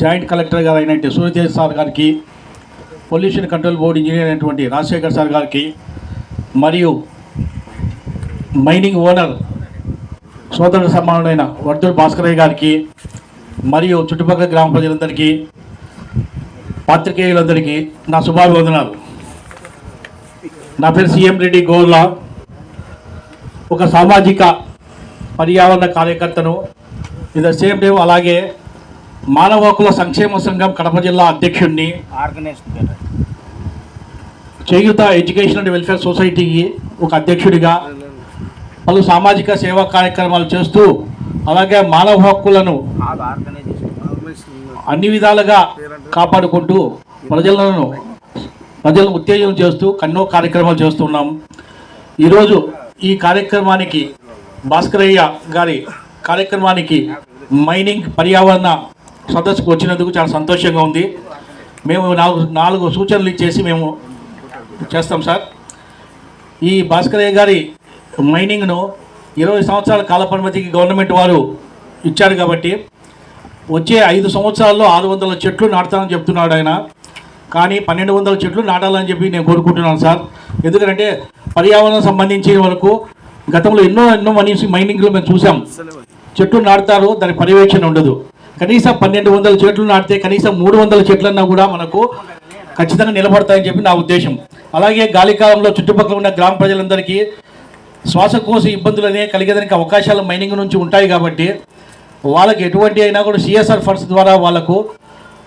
Joint collector గారు అయినటువంటి Suryatej sir గారికి పొల్యూషన్ కంట్రోల్ బోర్డు ఇంజనీర్ అయినటువంటి రాజశేఖర్ సార్ గారికి మరియు మైనింగ్ ఓనర్ సోదరుడు సమానుడైన వర్ధుడు భాస్కరయ్య గారికి మరియు చుట్టుపక్కల గ్రామ ప్రజలందరికీ పాత్రికేయులందరికీ నా శుభాభివందనాలు. నా పేరు సీఎం రెడ్డి గోర్లా ఒక సామాజిక పర్యావరణ కార్యకర్తను ఇది సేమ్ టైం అలాగే మానవ హక్కుల సంక్షేమ సంఘం కడప జిల్లా అధ్యక్షుడిని చేయుత ఎడ్యుకేషన్ అండ్ వెల్ఫేర్ సొసైటీకి ఒక అధ్యక్షుడిగా పలు సామాజిక సేవా కార్యక్రమాలు చేస్తూ అలాగే మానవ హక్కులను అన్ని విధాలుగా కాపాడుకుంటూ ప్రజలను ప్రజలను ఉత్తేజం చేస్తూ కన్నో కార్యక్రమాలు చేస్తున్నాం. ఈరోజు ఈ కార్యక్రమానికి భాస్కరయ్య గారి కార్యక్రమానికి మైనింగ్ పర్యావరణ సదస్సుకు వచ్చినందుకు చాలా సంతోషంగా ఉంది. మేము నాలుగు నాలుగు సూచనలు ఇచ్చేసి మేము చేస్తాం సార్. ఈ భాస్కరయ్య గారి మైనింగ్ను ఇరవై సంవత్సరాల కాల పరిమితికి గవర్నమెంట్ వారు ఇచ్చారు కాబట్టి వచ్చే ఐదు సంవత్సరాల్లో ఆరు వందల చెట్లు నాటుతానని చెప్తున్నాడు ఆయన. కానీ పన్నెండు వందల చెట్లు నాటాలని చెప్పి నేను కోరుకుంటున్నాను సార్. ఎందుకంటే పర్యావరణం సంబంధించిన వరకు గతంలో ఎన్నో ఎన్నో మనిషి మైనింగ్లో మేము చూసాం. చెట్లు నాటుతారు దాని పర్యవేక్షణ ఉండదు. కనీసం పన్నెండు వందల చెట్లు నాటితే కనీసం మూడు వందల చెట్లన్నా కూడా మనకు ఖచ్చితంగా నిలబడతాయని చెప్పి నా ఉద్దేశం. అలాగే గాలికాలంలో చుట్టుపక్కల ఉన్న గ్రామ ప్రజలందరికీ శ్వాసకోశ ఇబ్బందులు అనేవి కలిగేదానికి అవకాశాలు మైనింగ్ నుంచి ఉంటాయి కాబట్టి వాళ్ళకి ఎటువంటి అయినా కూడా సిఎస్ఆర్ ఫండ్స్ ద్వారా వాళ్ళకు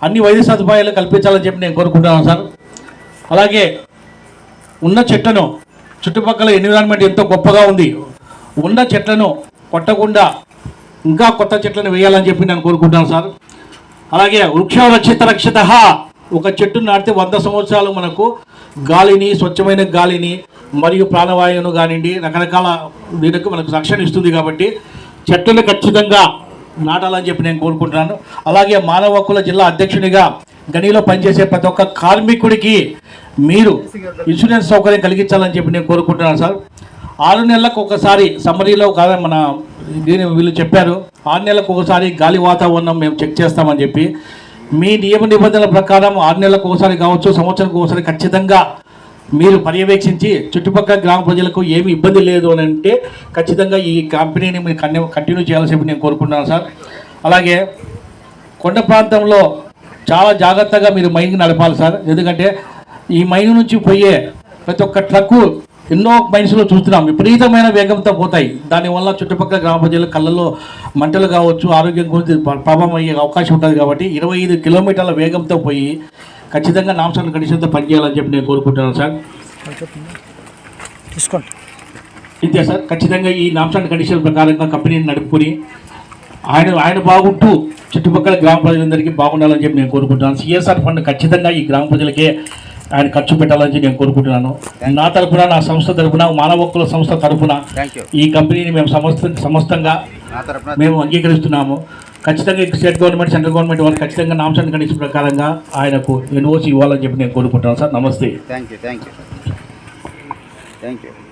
అన్ని వైద్య సదుపాయాలు కల్పించాలని చెప్పి నేను కోరుకుంటున్నాను సార్. అలాగే ఉన్న చెట్లను చుట్టుపక్కల ఎన్విరాన్మెంట్ ఎంతో గొప్పగా ఉంది. ఉన్న చెట్లను కొట్టకుండా ఇంకా కొత్త చెట్లను వేయాలని చెప్పి నేను కోరుకుంటాను సార్. అలాగే వృక్ష రక్షిత రక్షిత ఒక చెట్టు నాటితే వంద సంవత్సరాలు మనకు గాలిని స్వచ్ఛమైన గాలిని మరియు ప్రాణవాయువును కానివ్వండి రకరకాల దీనికి మనకు రక్షణ ఇస్తుంది కాబట్టి చెట్లను ఖచ్చితంగా నాటాలని చెప్పి నేను కోరుకుంటున్నాను. అలాగే మానవ హక్కుల జిల్లా అధ్యక్షునిగా గనిలో పనిచేసే ప్రతి ఒక్క కార్మికుడికి మీరు ఇన్సూరెన్స్ సౌకర్యం కలిగించాలని చెప్పి నేను కోరుకుంటున్నాను సార్. ఆరు నెలలకు ఒకసారి సమ్మరీలో కాదు మన దీని వీళ్ళు చెప్పారు ఆరు నెలలకు ఒకసారి గాలి వాతావరణం మేము చెక్ చేస్తామని చెప్పి. మీ నియమ నిబంధనల ప్రకారం ఆరు నెలలకు ఒకసారి కావచ్చు సంవత్సరానికి ఒకసారి ఖచ్చితంగా మీరు పర్యవేక్షించి చుట్టుపక్కల గ్రామ ప్రజలకు ఏమి ఇబ్బంది లేదు అని అంటే ఖచ్చితంగా ఈ కంపెనీని మీరు కన్యూ కంటిన్యూ చేయాలని చెప్పి నేను కోరుకుంటున్నాను సార్. అలాగే కొండ ప్రాంతంలో చాలా జాగ్రత్తగా మీరు మైన్ నడపాలి సార్. ఎందుకంటే ఈ మైన్ నుంచి పోయే ప్రతి ఒక్క ట్రక్కు ఎన్నో మైన్స్లో చూస్తున్నాం. విపరీతమైన వేగంతో పోతాయి. దానివల్ల చుట్టుపక్కల గ్రామ ప్రజల కళ్ళల్లో మంటలు కావచ్చు ఆరోగ్యం గురించి ప్ర- ప్రభావం అయ్యే అవకాశం ఉంటుంది కాబట్టి ఇరవై ఐదు కిలోమీటర్ల వేగంతో పోయి ఖచ్చితంగా నామ్సన్ కండిషన్తో పనిచేయాలని చెప్పి నేను కోరుకుంటున్నాను సార్. తీసుకోండి. ఇంతే సార్ ఖచ్చితంగా ఈ నామ్స్ అండ్ కండిషన్ ప్రకారంగా కంపెనీని నడుపుకొని ఆయన ఆయన బాగుంటూ చుట్టుపక్కల గ్రామ ప్రజలందరికీ బాగుండాలని చెప్పి నేను కోరుకుంటున్నాను. సిఎస్ఆర్ ఫండ్ ఖచ్చితంగా ఈ గ్రామ ప్రజలకే ఆయన ఖర్చు పెట్టాలని నేను కోరుకుంటున్నాను. నా తరపున నా సంస్థ తరపున మానవ హక్కుల సంస్థ తరపున ఈ కంపెనీని మేము సమస్త సమస్తంగా నా తరపున మేము అంగీకరిస్తున్నాము. ఖచ్చితంగా స్టేట్ గవర్నమెంట్ సెంట్రల్ గవర్నమెంట్ వాళ్ళు ఖచ్చితంగా నామ్స్ అండ్ కండిషన్ ప్రకారంగా ఆయనకు ఎన్ఓసి ఇవ్వాలని చెప్పి నేను కోరుకుంటున్నాను. సార్ నమస్తే. Thank you thank you thank you